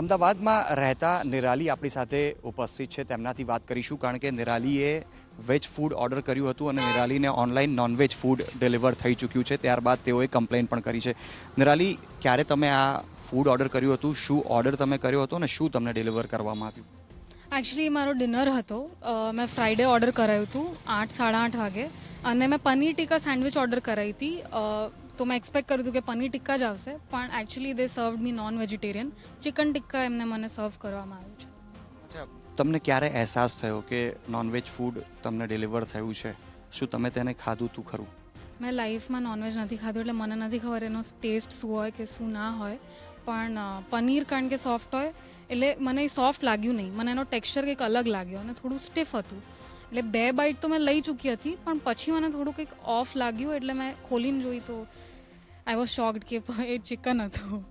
અમદાવાદમાં રહેતા નિરાલી આપણી સાથે ઉપસ્થિત છે. તેમનાથી વાત કરીશું કારણ કે નિરાલીએ વેજ ફૂડ ઓર્ડર કર્યું હતું અને નિરાલીને online non veg food deliver થઈ ચૂક્યું છે. ત્યારબાદ તેઓએ કમ્પ્લેન પણ કરી છે. નિરાલી, ક્યારે તમે આ ફૂડ ઓર્ડર કર્યું હતું? શું ઓર્ડર તમે કર્યો હતો અને શું તમને ડિલિવર કરવામાં આવ્યું? એકચ્યુઅલી મારો ડિનર હતો. મેં ફ્રાઈડે ઓર્ડર કરાયું હતું આઠ, સાડા આઠ વાગે અને મેં પનીર ટીકા સેન્ડવિચ ઓર્ડર કરાવી હતી. તો મેં એક્સપેક્ટ કર્યું હતું કે પનીર ટિક્કા જ આવશે પણ actually they served me non vegetarian chicken tikka એમને મને સર્વ કરવામાં આવ્યું છે. તમને ક્યારે અહેસાસ થયો કે નોનવેજ ફૂડ તમને ડિલિવર થયું છે? શું તમે તેને ખાધું તું ખરું? મેં લાઈફમાં નોનવેજ નથી ખાધું એટલે મને નથી ખબર એનો ટેસ્ટ શું હોય કે શું ના હોય. પણ પનીર કારણ કે સોફ્ટ હોય એટલે મને સોફ્ટ લાગ્યું નહીં. મને એનો ટેક્સચર કંઈક અલગ લાગ્યો અને થોડું સ્ટીફ હતું. એટલે બે બાઇટ તો મેં લઈ ચૂકી હતી પણ પછી મને થોડું કંઈક ઓફ લાગ્યું એટલે મેં ખોલીને જોઈ તો આઈ વોઝ શોક્ડ કે એ ચિકન હતું.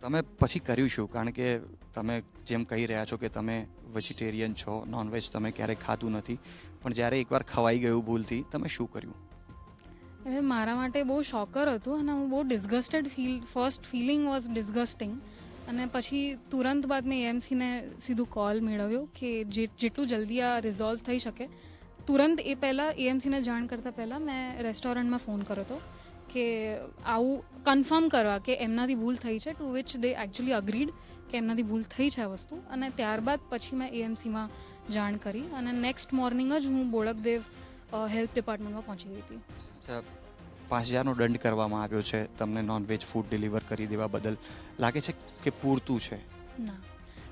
તમે પછી કર્યું શું? કારણ કે તમે જેમ કહી રહ્યા છો કે તમે વેજીટેરિયન છો નોનવેજ તમે ક્યારેય ખાધું નથી. પણ જ્યારે એકવાર ખવાઈ ગયું ભૂલથી તમે શું કર્યું? એટલે મારા માટે બહુ શોકર હતું અને હું બહુ disgusted feel first feeling was disgusting અને પછી તુરંત બાદ મેં એએમસીને સીધું કોલ મેળવ્યો કે જેટલું જલ્દી આ રિઝોલ્વ થઈ શકે. તુરંત એ પહેલાં એએમસીને જાણ કરતાં પહેલાં મેં રેસ્ટોરન્ટમાં ફોન કર્યો હતો. કે આવું કન્ફર્મ કરવા કે એમનાથી ભૂલ થઈ છે to which they actually agreed કે એમનાથી ભૂલ થઈ છે આ વસ્તુ. અને ત્યારબાદ પછી મેં એએમસીમાં જાણ કરી અને નેક્સ્ટ મોર્નિંગ જ હું બોળકદેવ હેલ્થ ડિપાર્ટમેન્ટમાં પહોંચી ગઈ હતી. પાંચ હજારનો દંડ કરવામાં આવ્યો છે તમને નોનવેજ ફૂડ ડિલિવર કરી દેવા બદલ. લાગે છે કે પૂરતું છે? ના.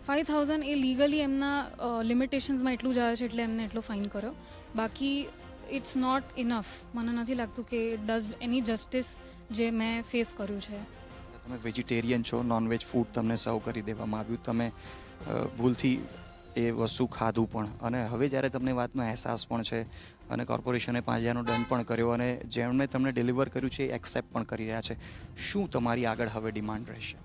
ફાઇવ થાઉઝન્ડ એ લીગલી એમના લિમિટેશન્સમાં એટલું જ આવે છે એટલે એમને એટલો ફાઇન કર્યો. બાકી ઇટ્સ નોટ ઇનફ મને નથી લાગતું કે ડઝ એની જસ્ટિસ જે મેં ફેસ કર્યું છે. તમે વેજીટેરિયન છો નોનવેજ ફૂડ તમને સર્વ કરી દેવામાં આવ્યું. તમે ભૂલથી એ વસ્તુ ખાધું પણ. અને હવે જ્યારે તમને વાતનો અહેસાસ પણ છે અને કોર્પોરેશને પાંચ હજારનો દંડ પણ કર્યો અને જેમણે તમને ડિલિવર કર્યું છે એ એક્સેપ્ટ પણ કરી રહ્યા છે. શું તમારી આગળ હવે ડિમાન્ડ રહેશે?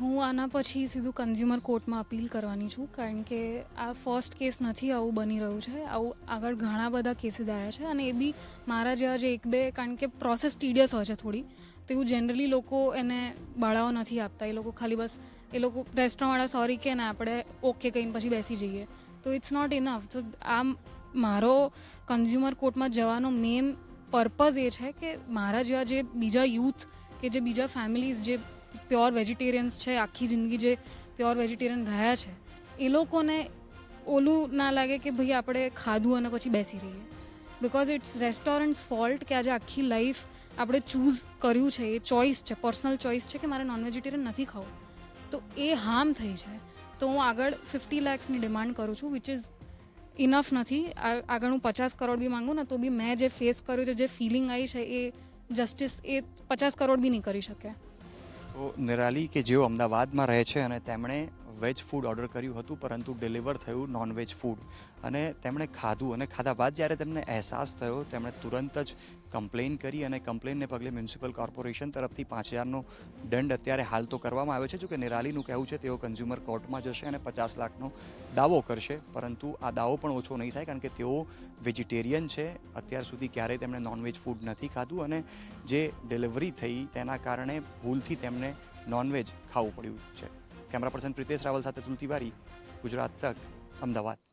હું આના પછી સીધું કન્ઝ્યુમર કોર્ટમાં અપીલ કરવાની છું, કારણ કે આ ફર્સ્ટ કેસ નથી આવું બની રહ્યું છે. આવું આગળ ઘણા બધા કેસીસ આવ્યા છે અને એ બી મારા જેવા જે એક બે, કારણ કે પ્રોસેસ ટીડિયસ હોય છે થોડી, તો એવું જનરલી લોકો એને બાળાઓ નથી આપતા. એ લોકો ખાલી બસ, એ લોકો રેસ્ટોરન્ટવાળા સોરી કે ને, આપણે ઓકે કહીને પછી બેસી જઈએ. તો ઇટ્સ નોટ ઇનફ તો આ મારો કન્ઝ્યુમર કોર્ટમાં જવાનો મેઇન પર્પઝ એ છે કે મારા જેવા જે બીજા યુથ કે જે બીજા ફેમિલીઝ જે પ્યોર વેજીટેરિયન્સ છે, આખી જિંદગી જે પ્યોર વેજીટેરિયન રહ્યા છે, એ લોકોને ઓલું ના લાગે કે ભાઈ આપણે ખાધું અને પછી બેસી રહીએ. બિકોઝ ઇટ્સ રેસ્ટોરન્ટ્સ ફોલ્ટ કે આજે આખી લાઈફ આપણે ચૂઝ કર્યું છે, એ ચોઇસ છે પર્સનલ ચોઇસ છે કે મારે નોન વેજીટેરિયન નથી ખાવું. તો એ હાર્મ થઈ છે તો હું આગળ ફિફ્ટી લેક્સની ડિમાન્ડ કરું છું વિચ ઇઝ ઇનફ નથી. આગળ હું પચાસ કરોડ બી માંગુ ને તો બી મેં જે ફેસ કર્યું છે, જે ફિલિંગ આવી છે, એ જસ્ટિસ એ પચાસ કરોડ બી નહીં કરી શકે. નિરાલી કે જેઓ અમદાવાદમાં રહે છે અને તેમણે વેજ ફૂડ ઓર્ડર કર્યું હતું, પરંતુ ડિલિવર થયું નોનવેજ ફૂડ અને તેમણે ખાધું અને ખાધા બાદ જ્યારે તેમને અહેસાસ થયો, તેમણે તુરંત જ કમ્પ્લેન કરી અને કમ્પ્લેનને પગલે મ્યુનિસિપલ કોર્પોરેશન તરફથી પાંચ હજારનો દંડ અત્યારે હાલ તો કરવામાં આવ્યો છે. જો કે નિરાલીનું કહેવું છે, તેઓ કન્ઝ્યુમર કોર્ટમાં જશે અને પચાસ લાખનો દાવો કરશે, પરંતુ આ દાવો પણ ઓછો નહીં થાય કારણ કે તેઓ વેજીટેરિયન છે. અત્યાર સુધી ક્યારેય તેમણે નોનવેજ ફૂડ નથી ખાધું અને જે ડિલિવરી થઈ તેના કારણે ભૂલથી તેમને નોનવેજ ખાવું પડ્યું છે. કેમેરા પર્સન પ્રિતેશ રાવલ સાથે તુલતિવારી ગુજરાત તક અમદાવાદ.